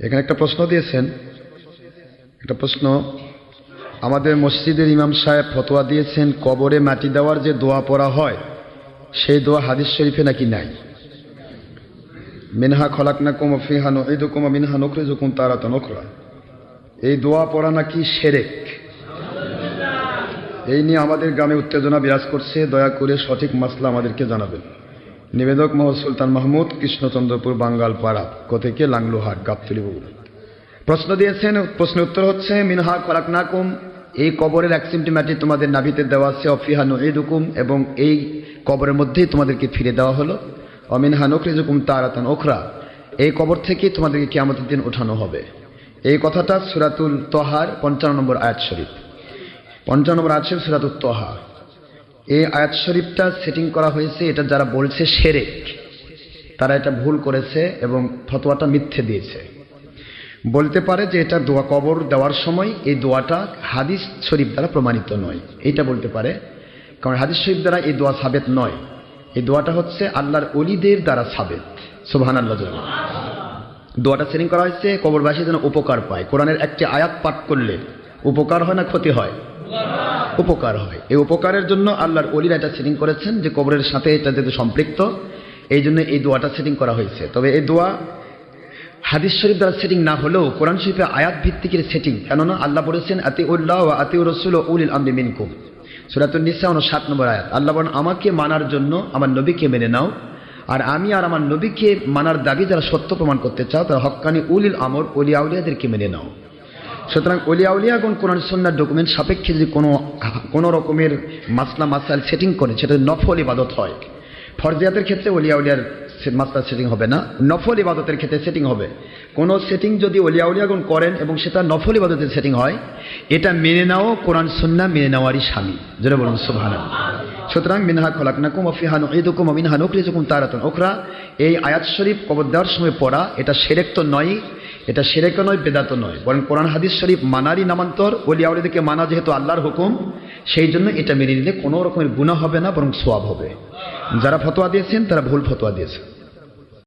এখানে একটা প্রশ্ন দিয়েছেন। একটা প্রশ্ন, আমাদের মসজিদের ইমাম সাহেব ফতোয়া দিয়েছেন, কবরে মাটি দেওয়ার যে দোয়া পড়া হয়, সেই দোয়া হাদিস শরীফে নাকি নাই? মিনহা খলাকনা কুম ফিহা নুঈদুকুম ওয়া মিনহা নুখরিজুকুম তারাতান উখরা। এই দোয়া পড়া নাকি সেরেক? এই নিয়ে আমাদের গ্রামে উত্তেজনা বিরাজ করছে, দয়া করে সঠিক মাসলা আমাদেরকে জানাবেন। নিবেদক মোহাম্মদ সুলতান মাহমুদ, কৃষ্ণচন্দ্রপুর বাঙ্গাল পাড়া কোথেকে লাংলুহাট গাবতলি প্রশ্ন দিয়েছেন, প্রশ্নের উত্তর হচ্ছে, মিনহা খলাকনাকুম এই কবরের এক সিমটি মাটি তোমাদের নাভিতে দেওয়া আছে, অফিহা নুঈদুকুম, এবং এই কবরের মধ্যেই তোমাদেরকে ফিরে দেওয়া হলো। অমিনহা নকরিজুকুম তারাতান ওখরা এই কবর থেকেই তোমাদেরকে কিয়ামতের দিন ওঠানো হবে। এই কথাটা সুরাতুল তহার, পঞ্চান্ন নম্বর আয়াত শরীফ। পঞ্চান্ন নম্বর আয়াত শরীফ সুরাতুল তহা। এই আয়াত শরীফটা সেটিং করা হয়েছে, এটা যারা বলছে সেরেক, তারা এটা ভুল করেছে এবং ফতোয়াটা মিথ্যে দিয়েছে। বলতে পারে যে এটা দোয়া কবর দেওয়ার সময় এই দোয়াটা হাদিস শরীফ দ্বারা প্রমাণিত নয়। এইটা বলতে পারে, কারণ হাদিস শরীফ দ্বারা এই দোয়া সাবেত নয়। এই দোয়াটা হচ্ছে আল্লাহর অলিদের দ্বারা সাবেত। সুবহান আল্লাহ দোয়াটা সেটিং করা হয়েছে, কবরবাসী যেন উপকার পায়। কোরআনের একটি আয়াত পাঠ করলে উপকার হয় না ক্ষতি হয়? উপকার হয়। এই উপকারের জন্য আল্লাহর অলিরা এটা সেটিং করেছেন যে কবরের সাথে এটা যেহেতু সম্পৃক্ত, এই জন্য এই দোয়াটা সেটিং করা হয়েছে। তবে এই দোয়া হাদিস শরীফ দ্বারা সেটিং না হলেও কোরআন শরীফে আয়াত ভিত্তিকের সেটিং কেননা আল্লাহ বলেছেন আতি উল্লাহ ও আতি রসুল ও উলিল আমরি মিনকুম। সুরাতুল নিসা সাত নম্বর আয়াত। আল্লাহ বলেন, আমাকে মানার জন্য আমার নবীকে মেনে নাও। আর আমি আর আমার নবীকে মানার দাবি যারা সত্য প্রমাণ করতে চাও, তারা হক্কানি উলিল আমর অলিয়া উলিয়াদেরকে মেনে নাও। সুতরাং অলিয়া উলিয়াগণ কোরআন সন্ন্যার ডকুমেন্ট সাপেক্ষে যদি কোনো কোনো রকমের মাসলা মাসাল সেটিং করে সেটা নফল ইবাদত হয়। ফরজিয়াতের ক্ষেত্রে অলিয়া উলিয়ার মাসলা সেটিং হবে না। নফল ইবাদতের ক্ষেত্রে সেটিং হবে। কোনো সেটিং যদি অলিয়া উলিয়াগণ করেন এবং সেটা নফল ইবাদতের সেটিং হয়, এটা মেনে নাও, কোরআন সন্না মেনে নেওয়ারই স্বামী। যেটা বলুন সুবহানা সুতরাং, মিনহা খলাকনাকুম অফিহানু ঈদুকুম মিনহা নুকরিজুকুম তারাতুন ওখরা এই আয়াত শরীফ কবর দেওয়ার সময় পড়া, এটা সেরেক তো নয় এটা সেরেকও নয়, বেদাত নয়। বরং কোরআন হাদিস শরীফ মানারই নামান্তর বলি উলিয়াদেরকে মানা যেহেতু আল্লাহর হুকুম, সেই জন্য এটা মেনে নিলে কোনো রকমের গুণা হবে না, বরং সোয়াব হবে। যারা ফতোয়া দিয়েছেন, তারা ভুল ফতোয়া দিয়েছেন।